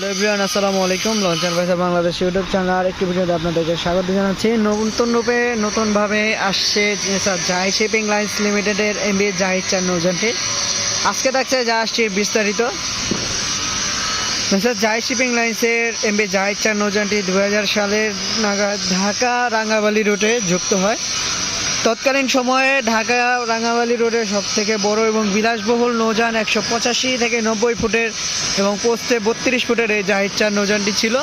Hello everyone আসসালামু আলাইকুম। Launcher ভাইসা বাংলাদেশ ইউটিউব চ্যানেল আর একটি ভিডিওতে আপনাদেরকে স্বাগত জানাচ্ছি। নতুন রূপে নতুনভাবে আসছে জাই শিপিং লাইন্স লিমিটেডের এমবি জাহিদ চার নৌজানটি আজকে থাকছে জাহাজটির বিস্তারিত। মিস্টার জাহিদ শিপিং লাইন্সের এমবি জাহিদ চার নৌজানটি দু সালের নাগাদ ঢাকা রাঙ্গাবালি রুটে যুক্ত হয়। তৎকালীন সময়ে ঢাকা রাঙামালি রোডের সব থেকে বড় এবং বিলাসবহুল নৌযান একশো পঁচাশি থেকে নব্বই ফুটের এবং পোস্টে বত্রিশ ফুটের এই জাহিদ চার নৌযানটি ছিল।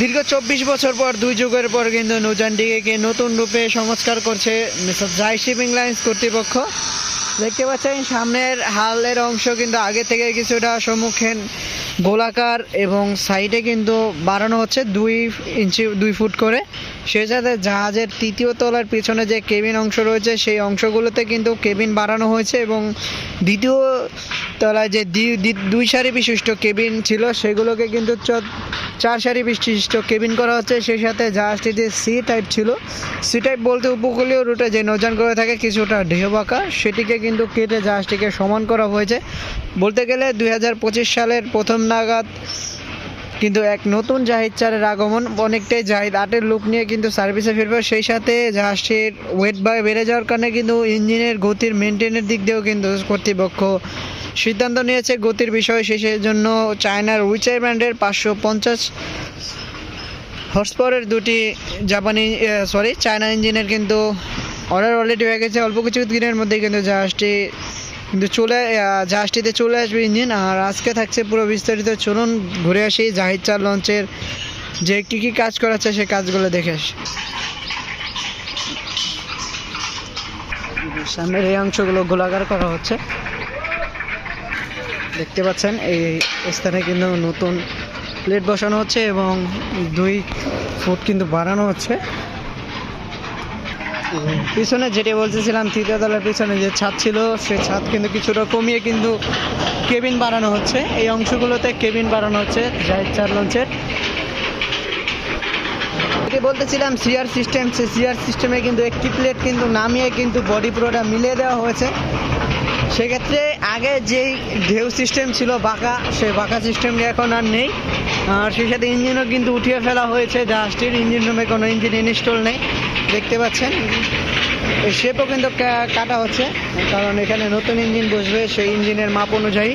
দীর্ঘ চব্বিশ বছর পর দুই যুগের পর কিন্তু নৌযানটিকে নতুন রূপে সংস্কার করছে জাই শিপিং লাইন্স কর্তৃপক্ষ। দেখতে পাচ্ছেন সামনের হালের অংশ কিন্তু আগে থেকে কিছুটা সম্মুখীন গোলাকার এবং সাইডে কিন্তু বাড়ানো হচ্ছে দুই ইঞ্চি দুই ফুট করে। সেই সাথে জাহাজের তৃতীয় তলার পিছনে যে কেবিন অংশ রয়েছে, সেই অংশগুলোতে কিন্তু কেবিন বাড়ানো হয়েছে এবং দ্বিতীয় তলায় যে দুই সারি বিশিষ্ট কেবিন ছিল, সেগুলোকে কিন্তু চার সারি বিশিষ্ট কেবিন করা হচ্ছে। সেই সাথে জাহাজটি যে সি টাইপ ছিল সি টাইপ বলতে উপকূলীয় রুটে যে নৌযান করে থাকে, কিছুটা ঢেউ সেটিকে কিন্তু কেটে জাহাজটিকে সমান করা হয়েছে। বলতে গেলে দুই হাজার পঁচিশ সালের প্রথম নাগাদ কিন্তু এক নতুন জাহিদ চারের আগমন অনেকটাই জাহিদ। আটের লুক নিয়ে কিন্তু সার্ভিসে ফিরবে। সেই সাথে জাহাজটির ওয়েট বেড়ে যাওয়ার কারণে কিন্তু ইঞ্জিনের গতির মেনটেনের দিক দিয়েও কিন্তু কর্তৃপক্ষ সিদ্ধান্ত নিয়েছে গতির বিষয়। শেষের জন্য চায়নার উইচাই ব্র্যান্ডের পাঁচশো পঞ্চাশ হর্স দুটি জাপানি সরি চায়না ইঞ্জিনের কিন্তু অর্ডার অলরেডি হয়ে গেছে। অল্প কিছু দিনের মধ্যে কিন্তু জাহাজটি কিন্তু চলে জাহাজটিতে চলে আসবে ইঞ্জিন। আর আজকে থাকছে পুরো বিস্তারিত। চলুন ঘুরে আসি জাহিদ চার লঞ্চের যে কী কী কাজ করাচ্ছে সে কাজগুলো দেখে আসি। সামনের এই অংশগুলো গোলাকার করা হচ্ছে। দেখতে পাচ্ছেন, এই স্থানে কিন্তু নতুন প্লেট বসানো হচ্ছে এবং দুই ফুট কিন্তু বাড়ানো হচ্ছে। পিছনে যেটি বলতেছিলাম, তৃতীয় তলার পিছনে যে ছাদ ছিল, সে ছাদ কিন্তু কিছুটা কমিয়ে কিন্তু কেবিন বাড়ানো হচ্ছে। এই অংশগুলোতে কেবিন বাড়ানো হচ্ছে, জাহিদ চার লঞ্চের। যেটি বলতেছিলাম সিআর সিস্টেম সে সিআর সিস্টেমে কিন্তু একটি প্লেট কিন্তু নামিয়ে কিন্তু বডি পুরোটা মিলিয়ে দেওয়া হয়েছে। সেক্ষেত্রে আগে যেই ঢেউ সিস্টেম ছিল, বাঁকা, সেই বাঁকা সিস্টেমটি এখন আর নেই। আর সেই সাথে ইঞ্জিনও কিন্তু উঠিয়ে ফেলা হয়েছে। জাহাজটির ইঞ্জিন রুমে কোনো ইঞ্জিন ইনস্টল নেই। দেখতে পাচ্ছেন? শেপও কিন্তু কাটা হচ্ছে। কারণ এখানে নতুন ইঞ্জিন বসবে, সেই ইঞ্জিনের মাপ অনুযায়ী।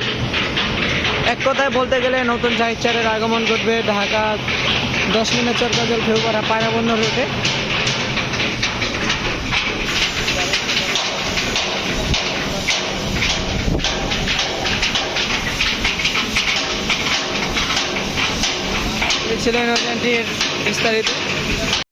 এক কথায় বলতে গেলে নতুন চারের আগমন ঘটবে। ঢাকা দশ মিনিট চরকাজল ফেউপাড়া পায়রাবন্ধ রুটে ছিলেন বিস্তারিত